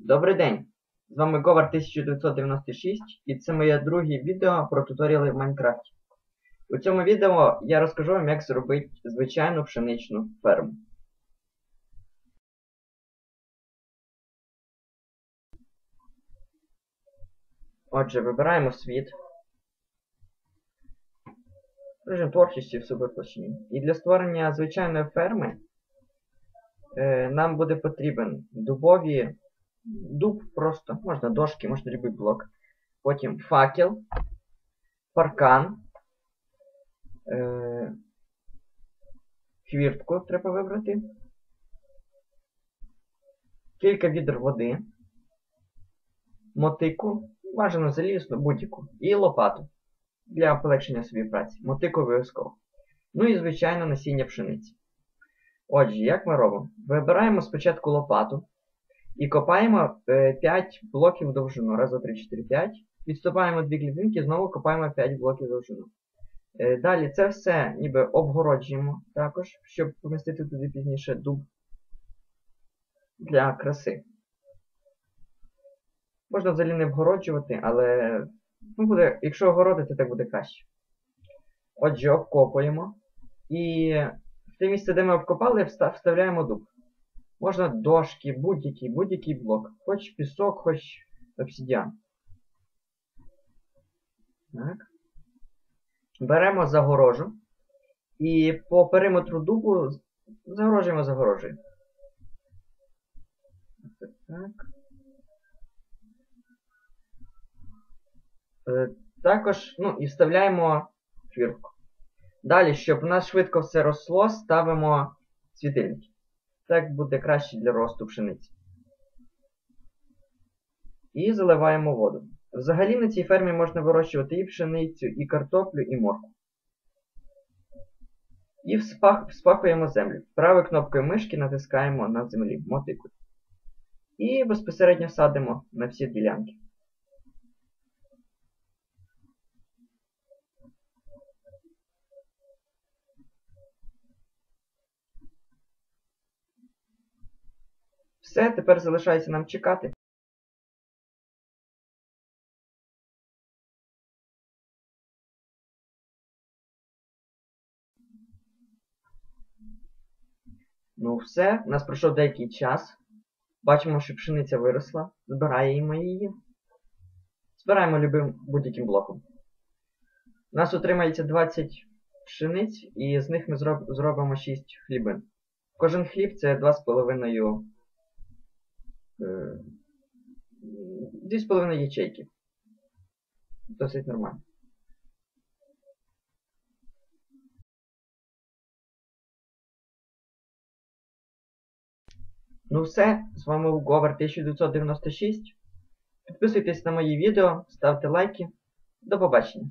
Добрий день! З вами Govar 1996 і це моє друге відео про туторіали в Майнкрафті. У цьому відео я розкажу вам, як зробити звичайну пшеничну ферму. Отже, вибираємо світ. Режим творчості в суперплощині. І для створення звичайної ферми е, нам буде потрібен дубові дуб просто, можна дошки, можна любий блок. Потім факел, паркан, е, хвіртку треба вибрати, кілька відер води, мотику, бажано залізну, будь-яку, і лопату для полегшення собі праці. Мотику обов'язково. Ну і, звичайно, насіння пшениці. Отже, як ми робимо? Вибираємо спочатку лопату. І копаємо 5 блоків довжину. Раз, два, три, 4, 5. Відступаємо дві клітинки, знову копаємо 5 блоків довжину. Е, далі це все ніби обгороджуємо також, щоб помістити туди пізніше дуб для краси. Можна взагалі не обгороджувати, але ну, буде, якщо огородити, так буде краще. Отже, обкопуємо. І в те місце, де ми обкопали, вставляємо дуб. Можна дошки, будь-який, будь-який блок. Хоч пісок, хоч обсидіан. Так. Беремо загорожу. І по периметру дубу загорожуємо загорожею. Так, так. Е, також, ну, і вставляємо фірку. Далі, щоб у нас швидко все росло, ставимо світильники. Так буде краще для росту пшениці. І заливаємо воду. Взагалі на цій фермі можна вирощувати і пшеницю, і картоплю, і морку. І вспах, вспахуємо землю. Правою кнопкою мишки натискаємо на землі мотику. І безпосередньо садимо на всі ділянки. Все, тепер залишається нам чекати. Ну все, у нас пройшов деякий час. Бачимо, що пшениця виросла. Збираємо її. Збираємо любим будь-яким блоком. У нас отримається 20 пшениць, і з них ми зроб зробимо 6 хлібин. Кожен хліб це 2,5 Дві з половиною ячейки. Досить нормально. Ну все, з вами був Govер 1996. Підписуйтесь на мої відео, ставте лайки. До побачення.